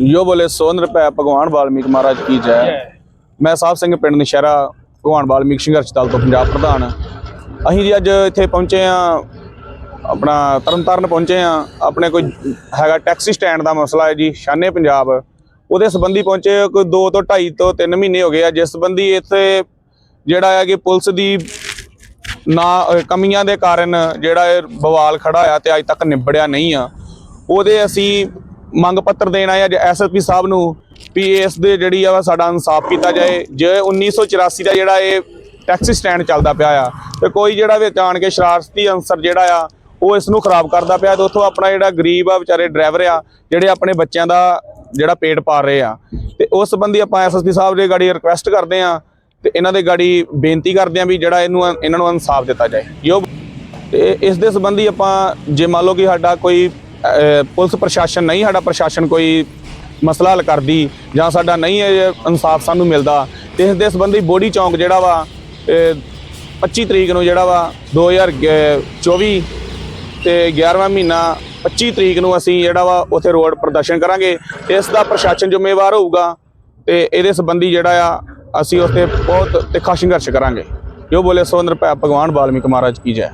ਯੋ ਬੋਲੇ ਸੋਨ ਰੁਪਏ ਭਗਵਾਨ ਵਾਲਮੀਕ ਮਹਾਰਾਜ ਕੀ ਜੈ। ਮੈਂ ਸਾਹਿਬ ਸਿੰਘ ਪਿੰਡ ਨਸ਼ਹਿਰਾ ਭਗਵਾਨ ਵਾਲਮੀਕ ਸੰਘਰਸ਼ ਦਲ ਤੋਂ ਪੰਜਾਬ ਪ੍ਰਧਾਨ। ਅਸੀਂ ਜੀ ਅੱਜ ਇੱਥੇ ਪਹੁੰਚੇ ਆ ਆਪਣਾ ਤਰਨਤਾਰਨ ਪਹੁੰਚੇ ਆ ਆਪਣੇ ਕੋਈ ਹੈਗਾ ਟੈਕਸੀ ਸਟੈਂਡ ਦਾ ਮਸਲਾ ਹੈ ਜੀ ਸ਼ਾਨੇ ਪੰਜਾਬ। ਉਹਦੇ ਸੰਬੰਧੀ ਪਹੁੰਚੇ ਕੋਈ 2 ਤੋਂ 2.5 ਤੋਂ 3 ਮਹੀਨੇ ਹੋ ਗਏ ਆ। ਜਿਸ ਸੰਬੰਧੀ ਇੱਥੇ ਜਿਹੜਾ ਹੈ ਕਿ ਪੁਲਿਸ ਦੀ ਨਾ ਕਮੀਆਂ ਦੇ ਕਾਰਨ ਜਿਹੜਾ ਇਹ ਬਵਾਲ ਖੜਾ ਆ ਤੇ ਅੱਜ ਤੱਕ ਨਿਬੜਿਆ ਨਹੀਂ ਆ। ਉਹਦੇ ਅਸੀਂ ਮੰਗ ਪੱਤਰ ਦੇਣ ਆਏ ਆ ਐਸਐਸਪੀ ਸਾਹਿਬ ਨੂੰ ਵੀ ਇਸ ਦੇ ਜਿਹੜੀ ਆ ਵਾ ਸਾਡਾ ਇਨਸਾਫ ਕੀਤਾ ਜਾਏ। ਜੇ 1984 ਦਾ ਜਿਹੜਾ ਇਹ ਟੈਕਸੀ ਸਟੈਂਡ ਚੱਲਦਾ ਪਿਆ ਆ, ਤੇ ਕੋਈ ਜਿਹੜਾ ਵਿੱਚ ਆਣ ਕੇ ਸ਼ਰਾਰਤੀ ਅਨਸਰ ਜਿਹੜਾ ਆ, ਉਹ ਇਸ ਨੂੰ ਖਰਾਬ ਕਰਦਾ ਪਿਆ ਤੇ ਉੱਥੋਂ ਆਪਣਾ ਜਿਹੜਾ ਗਰੀਬ ਆ, ਵਿਚਾਰੇ ਡਰਾਈਵਰ ਆ, ਜਿਹੜੇ ਆਪਣੇ ਬੱਚਿਆਂ ਦਾ ਜਿਹੜਾ ਪੇਟ ਪਾਲ ਰਹੇ ਆ। ਤੇ ਉਸ ਸੰਬੰਧੀ ਆਪਾਂ ਐਸਐਸਪੀ ਸਾਹਿਬ ਦੇ ਗਾੜੀ ਰਿਕੁਐਸਟ ਕਰਦੇ ਆ ਤੇ ਇਹਨਾਂ ਦੇ ਗਾੜੀ ਬੇਨਤੀ ਕਰਦੇ ਆ ਵੀ ਜਿਹੜਾ ਇਹਨੂੰ ਇਹਨਾਂ ਨੂੰ ਇਨਸਾਫ ਦਿੱਤਾ ਜਾਏ। ਜੋ ਤੇ ਇਸ ਦੇ ਸੰਬੰਧੀ ਆਪਾਂ ਜੇ ਮੰਨ ਲਓ ਕਿ ਸਾਡਾ ਕੋਈ ਪੁਲਿਸ ਪ੍ਰਸ਼ਾਸਨ ਨਹੀਂ, ਸਾਡਾ ਪ੍ਰਸ਼ਾਸਨ ਕੋਈ ਮਸਲਾ ਹੱਲ ਕਰਦੀ ਜਾਂ ਸਾਡਾ ਨਹੀਂ ਇਨਸਾਫ ਸਾਨੂੰ ਮਿਲਦਾ। ਤੇ ਇਸ ਦੇ ਸੰਬੰਧੀ ਬੋਡੀ ਚੌਂਕ ਜਿਹੜਾ ਵਾ ਇਹ 25 ਤਰੀਕ ਨੂੰ ਜਿਹੜਾ ਵਾ 2024 ਤੇ 11ਵਾਂ ਮਹੀਨਾ 25 ਤਰੀਕ ਨੂੰ ਅਸੀਂ ਜਿਹੜਾ ਵਾ, ਉੱਥੇ ਰੋਡ ਪ੍ਰਦਰਸ਼ਨ ਕਰਾਂਗੇ। ਇਸ ਦਾ ਪ੍ਰਸ਼ਾਸਨ ਜ਼ਿੰਮੇਵਾਰ ਹੋਊਗਾ ਤੇ ਇਹਦੇ ਸੰਬੰਧੀ ਜਿਹੜਾ ਆ, ਅਸੀਂ ਉੱਥੇ ਬਹੁਤ ਤਿੱਖਾ ਸੰਘਰਸ਼ ਕਰਾਂਗੇ। ਜੋ ਬੋਲੇ ਸੋਨਰ ਭਗਵਾਨ ਵਾਲਮੀਕ ਮਹਾਰਾਜ ਕੀ ਜੈ।